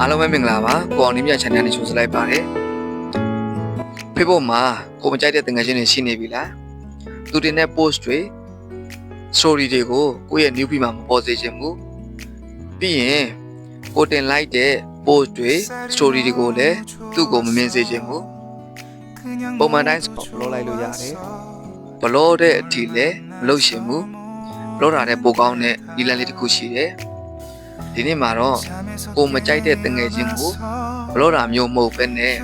အားလုံးပဲမင်္ဂလာပါကိုအောင်နေမြ channel နဲ့ကြိုဆိုလိုက်ပါတယ် Facebook မှာကိုမကြိုက်တဲ့တင်ငယ်ချင်းတွေရှိနေပြီလားသူတင်တဲ့ post တွေ story တွေကိုကိုယ့်ရဲ့ new feed မှာမပေါ်စေချင်ဘူးပြီးရင်ကိုတင်လိုက်တဲ့ post တွေ story တွေကိုလည်းသူ့ကိုမမြင်စေချင်ဘူးပုံမှန်တိုင်းဘလောလိုက်လို့ရတယ်ဘလို့တဲ့အထိလည်းမလုပ်ရှင်ဘူးဘလို့တာတဲ့ပိုကောင်းတဲ့ဒီလန်လေးတစ်ခုရှိတယ် ဒီနေ့မှာတော့ကိုမကြိုက်တဲ့တငယ်ချင်းကိုဘလို့တာမျိုးမဟုတ်ပဲနဲ့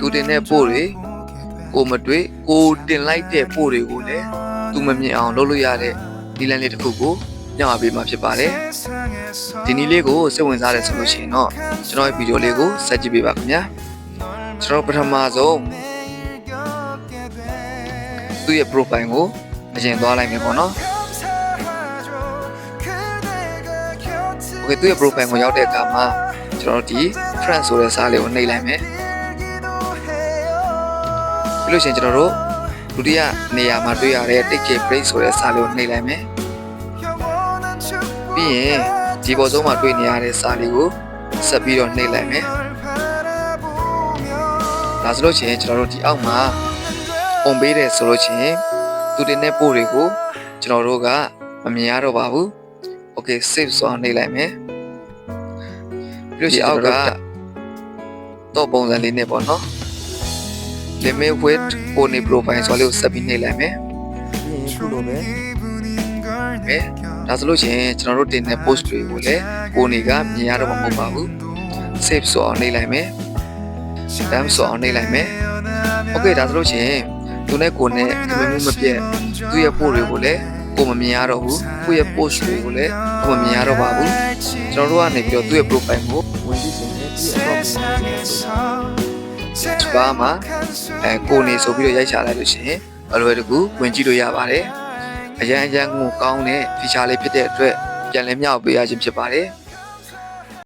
သူတင်တဲ့ပို့တွေကိုမတွေ့ကိုတင်လိုက်တဲ့ပို့တွေကိုလည်းသူမမြင်အောင်လုပ်လို့ရတဲ့ဒီလန်လေးတစ်ခုကိုညှောက်ပေးမှာဖြစ်ပါတယ်ဒီနည်းလေးကိုစိတ်ဝင်စားတယ်ဆိုလို့ရှိရင်တော့ကျွန်တော်ရဲ့ဗီဒီယိုလေးကိုဆက်ကြည့်ပေးပါခင်ဗျာကျွန်တော်ပထမဆုံးသူ့ရဲ့ profile ကိုအရင်သွားလိုက်မယ်ပေါ့နော် Okay သူ့ရဲ့ profile ကိုရောက်တဲ့အခါမှာကျွန်တော်တို့ဒီ friend ဆိုတဲ့စာလေးကိုနှိပ်လိုက်မယ်ပြီးလို့ရှိရင်ကျွန်တော်တို့ဒုတိယနေရာမှာတွေ့ရတဲ့ take a break ဆိုတဲ့စာလေးကိုနှိပ်လိုက်မယ်ပြီးရင်ဒီပေါ်ဆုံးမှာတွေ့နေရတဲ့စာလေးကိုဆက်ပြီးတော့နှိပ်လိုက်မယ်ဒါဆိုလို့ရှိရင်ကျွန်တော်တို့ဒီအောက်မှာပုံပေးတယ်ဆိုလို့ရှိရင်သူတင်တဲ့ပို့တွေကိုကျွန်တော်တို့ကမမြင်ရတော့ပါဘူး Okay save ဆိုအောင်နှိပ်လိုက်မယ်ပြီးလို့ရှိရင်အောက်ကတော့ပုံစံလေးနဲ့ပေါ့နော် limit with pony profile ဆိုလေးကိုဆက်ပြီးနှိပ်လိုက်မယ်ပြီးရင်ခုလိုပဲပဲဒါဆိုလို့ရှိရင်ကျွန်တော်တို့တင်တဲ့ post တွေကိုလည်း pony ကမြင်ရတော့မှာမဟုတ်ပါဘူး save ဆိုအောင်နှိပ်လိုက်မယ် done ဆိုအောင်နှိပ်လိုက်မယ် Okay ဒါဆိုလို့ရှိရင်သူနဲ့ကိုနဲ့အမြင်မှုမပြတ်သူ့ရဲ့ post တွေကိုလည်း ကိုမမြင်ရတော့ဘူးကိုယ့်ရဲ့ post တွေကိုလည်းကိုမမြင်ရတော့ပါဘူးကျွန်တော်တို့ကနေပြီးတော့သူ့ရဲ့ profile ကိုဝင်ကြည့်ရှင်နဲ့ပြီးတော့ပြီးစပါမှာအဲကိုနေဆိုပြီးတော့ရိုက်ချလိုက်လို့ရှိရင်အလွယ်တကူဝင်ကြည့်လို့ရပါတယ်အရန်အရန်ကိုကောင်းတဲ့ feature လေးဖြစ်တဲ့အတွက်ပြန်လည်မြောက်ပေးရခြင်းဖြစ်ပါတယ်